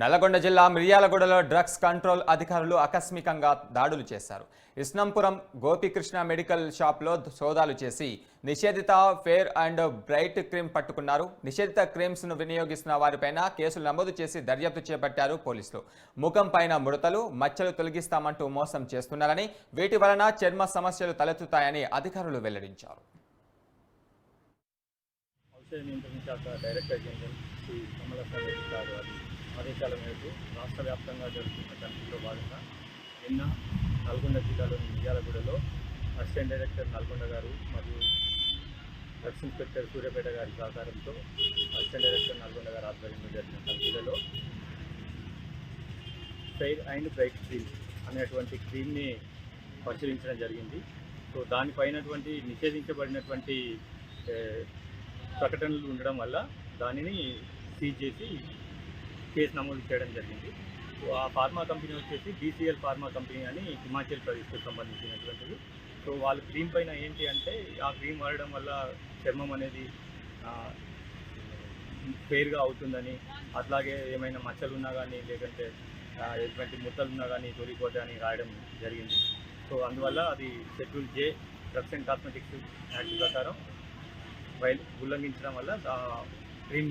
నల్లగొండ జిల్లా మిర్యాలగూడలో drugs control అధికారులు ఆకస్మికంగా దాడులు చేశారు. ఇస్నంపురం గోపికృష్ణ మెడికల్ షాప్లో సోదాలు చేసి నిషేధిత ఫేర్ అండ్ బ్రైట్ క్రీమ్ పట్టుకున్నారు. నిషేధిత క్రీమ్స్ను వినియోగిస్తున్న వారిపైన కేసులు నమోదు చేసి దర్యాప్తు చేపట్టారు పోలీసులు. ముఖం పైన ముడతలు మచ్చలు తొలగిస్తామంటూ మోసం చేస్తున్నారని వీటి వలన చర్మ సమస్యలు తలెత్తుతాయని అధికారులు వెల్లడించారు. నియంత్రణ శాఖ డైరెక్టర్ జనరల్ శ్రీ కమలహాసన్ గారు ఆదేశాల మేరకు రాష్ట్ర వ్యాప్తంగా జరుగుతున్న తనిఖీలో భాగంగా నిన్న నల్గొండ జిల్లాలోని మిర్యాలగూడలో అసిస్టెంట్ డైరెక్టర్ నల్గొండ గారు మరియు డ్రగ్స్ ఇన్స్పెక్టర్ సూర్యాపేట గారి సహకారంతో అసిస్టెంట్ డైరెక్టర్ నల్గొండ గారి ఆధ్వర్యంలో జరిగిన తనిఖీలలో ఫెయిర్ అండ్ బ్రైట్ క్రీమ్ అనేటువంటి క్రీమ్ని పరిశీలించడం జరిగింది. సో దానిపైనటువంటి నిషేధించబడినటువంటి ప్రకటనలు ఉండడం వల్ల దానిని సీజ్ చేసి కేసు నమోదు చేయడం జరిగింది. సో ఆ ఫార్మా కంపెనీ వచ్చేసి బీసీఎల్ ఫార్మా కంపెనీ అని హిమాచల్ ప్రదేశ్కు సంబంధించినటువంటిది. సో వాళ్ళ క్రీమ్ పైన ఏంటి అంటే ఆ క్రీమ్ వాడడం వల్ల చర్మం అనేది ఫెయిర్గా అవుతుందని అట్లాగే ఏమైనా మచ్చలు ఉన్నా కానీ లేదంటే ఎటువంటి ముద్దలు ఉన్నా కానీ తొలిపోతాయని రాయడం జరిగింది. సో అందువల్ల అది schedule J drugs and cosmetics act ప్రకారం వైల్ ఉల్లంఘించడం వల్ల క్రీమ్